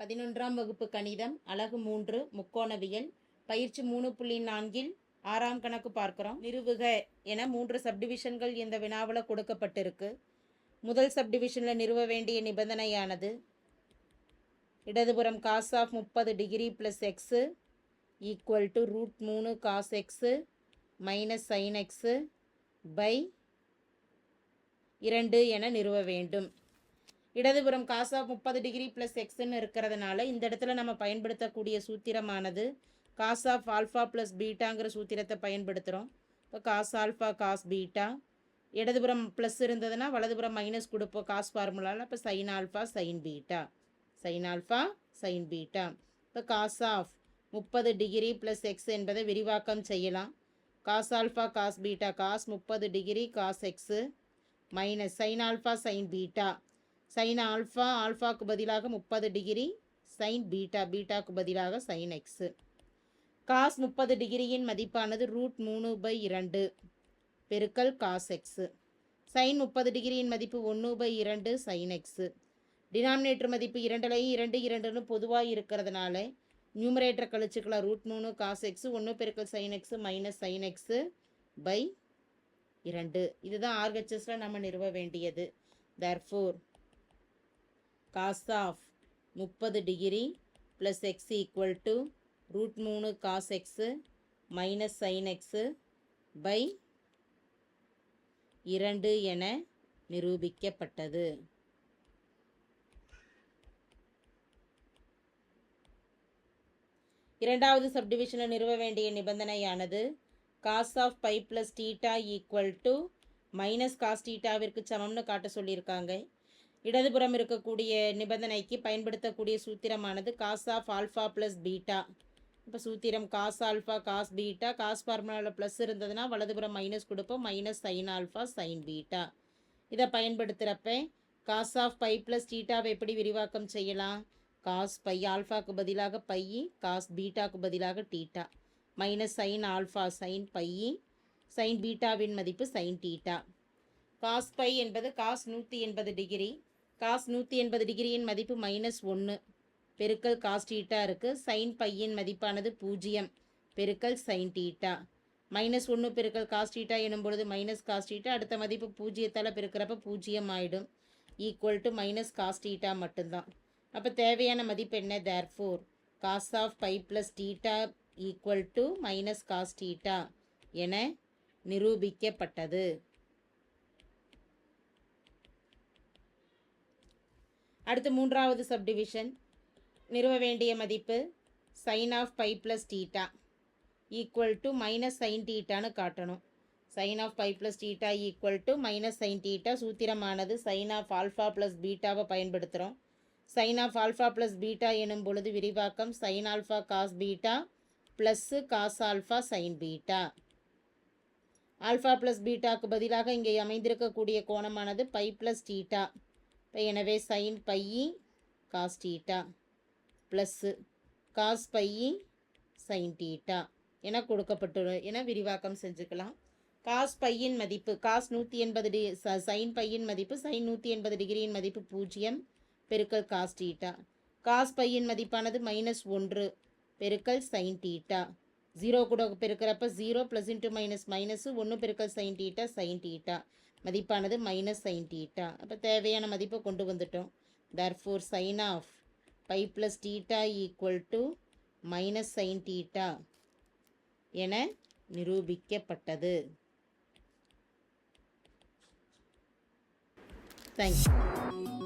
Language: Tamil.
பதினொன்றாம் வகுப்பு கணிதம் அழகு மூன்று முக்கோணவியல். பயிற்சி மூணு புள்ளி நான்கில் ஆறாம் கணக்கு பார்க்குறோம். நிறுவுக என மூன்று சப்டிவிஷன்கள் இந்த வினாவில் கொடுக்கப்பட்டிருக்கு. முதல் சப்டிவிஷனில் நிறுவ வேண்டிய நிபந்தனையானது இடதுபுறம் காஸ் ஆஃப் முப்பது degree plus x equal to root மூணு cos x minus sine x by இரண்டு என நிறுவ வேண்டும். இடதுபுறம் காஸ் ஆஃப் முப்பது டிகிரி ப்ளஸ் எக்ஸ்ன்னு இருக்கிறதுனால இந்த இடத்துல நம்ம பயன்படுத்தக்கூடிய சூத்திரமானது காஸ் ஆஃப் ஆல்ஃபா ப்ளஸ் பீட்டாங்கிற சூத்திரத்தை பயன்படுத்துகிறோம் இப்போ காஸ் ஆல்ஃபா காஸ் பீட்டா. இடதுபுறம் ப்ளஸ் இருந்ததுன்னா வலதுபுறம் மைனஸ் கொடுப்போம் காஸ் ஃபார்முலாவில் இப்போ sine alpha sine beta. Sine alpha sine beta. இப்போ காஸ் ஆஃப் முப்பது டிகிரி ப்ளஸ் எக்ஸ் என்பதை விரிவாக்கம் செய்யலாம். Cos alpha cos beta. Cos முப்பது degree cos x minus sine alpha sine beta. Sine alpha ஆல்ஃபாக்கு பதிலாக முப்பது டிகிரி சைன் பீட்டா பீட்டாக்கு பதிலாக சைன் எக்ஸு காஸ் முப்பது டிகிரியின் மதிப்பானது ரூட் மூணு பை இரண்டு பெருக்கல் காஸ் எக்ஸு சைன் முப்பது டிகிரியின் மதிப்பு ஒன்று பை இரண்டு சைன் எக்ஸு டினாமினேட்டர் மதிப்பு இரண்டுலையும் இரண்டு இரண்டுன்னு பொதுவாக இருக்கிறதுனால நியூமரேட்டர் கழிச்சுக்கலாம். ரூட் மூணு காஸ் எக்ஸு ஒன்று பெருக்கல் sine x minus sine x by இரண்டு. இதுதான் ஆர்ஹெச்எஸில் நம்ம நிறுவ வேண்டியது. தேர்ஃபோர் காஸ் ஆஃப் முப்பது degree plus x equal to root மூணு cos x minus sine x by இரண்டு என நிரூபிக்கப்பட்டது. இரண்டாவது சப்டிவிஷனை நிறுவ வேண்டிய நிபந்தனையானது cos of pi plus theta equal to minus cos டீட்டாவிற்கு சமம்னு காட்ட சொல்லியிருக்காங்க. இடதுபுறம் இருக்கக்கூடிய நிபந்தனைக்கு பயன்படுத்தக்கூடிய சூத்திரமானது cos of alpha plus beta இப்போ சூத்திரம் cos alpha cos beta cos ஃபார்முலாவில் ப்ளஸ் இருந்ததுன்னா வலதுபுறம் மைனஸ் கொடுப்போம் minus sine alpha sine beta இதை பயன்படுத்துகிறப்ப காஸ் ஆஃப் பை ப்ளஸ் டீட்டாவை எப்படி விரிவாக்கம் செய்யலாம்? காஸ் பை ஆல்ஃபாக்கு பதிலாக பை காஸ் பீட்டாக்கு பதிலாக theta minus sine alpha sine pi sine பீட்டாவின் மதிப்பு சைன் டீட்டா காஸ் பை என்பது காஸ் நூற்றி எண்பது டிகிரி காஸ் நூற்றி எண்பது டிகிரியின் மதிப்பு மைனஸ் ஒன்று பெருக்கல் காஸ் டீட்டா இருக்குது சைன் பையின் மதிப்பானது பூஜ்ஜியம். பெருக்கல் சைன் டீட்டா மைனஸ் ஒன்று பெருக்கல் காஸ் டீட்டா எனும் பொழுது மைனஸ் காஸ் டீட்டா அடுத்த மதிப்பு பூஜ்ஜியத்தால் பெருக்கிறப்ப பூஜ்ஜியம் ஆகிடும் equal to minus cos theta மட்டும்தான். அப்போ தேவையான மதிப்பு என்ன? Therefore cos of pi plus theta equal to minus cos theta என நிரூபிக்கப்பட்டது. அடுத்து மூன்றாவது சப்டிவிஷன் நிறுவ வேண்டிய மதிப்பு sine of pi plus theta equal to minus sine டீட்டான்னு காட்டணும். Sine of pi plus theta equal to minus sine theta சூத்திரமானது sine of alpha plus பீட்டாவை பயன்படுத்துகிறோம் sine of alpha plus beta எனும் பொழுது விரிவாக்கம் sine alpha cos beta plus cos alpha sine beta alpha plus பீட்டாக்கு பதிலாக இங்கே அமைந்திருக்கக்கூடிய கோணமானது பை ப்ளஸ் டீட்டா இப்போ எனவே sine pi cos theta plus cos pi sine theta என கொடுக்கப்பட்டுள்ள என விரிவாக்கம் செஞ்சுக்கலாம். காஸ் பையின் மதிப்பு காஸ் நூற்றி எண்பது டி சைன் பையின் மதிப்பு சைன் நூற்றி எண்பது டிகிரியின் மதிப்பு பூஜ்ஜியம் பெருக்கல் காஸ் டீட்டா காஸ் பையின் மதிப்பானது மைனஸ் ஒன்று பெருக்கல் சைன் டீட்டா ஜீரோ கூட பெருக்கிறப்ப zero plus into minus minus ஒன்று பெருக்கல் சைன் டீட்டா சைன் டீட்டா மதிப்பானது மைனஸ் சைன் டீட்டா அப்போ தேவையான மதிப்பை கொண்டு வந்துட்டோம். Therefore sine of pi plus theta equal to minus sine theta என நிரூபிக்கப்பட்டது. Thank you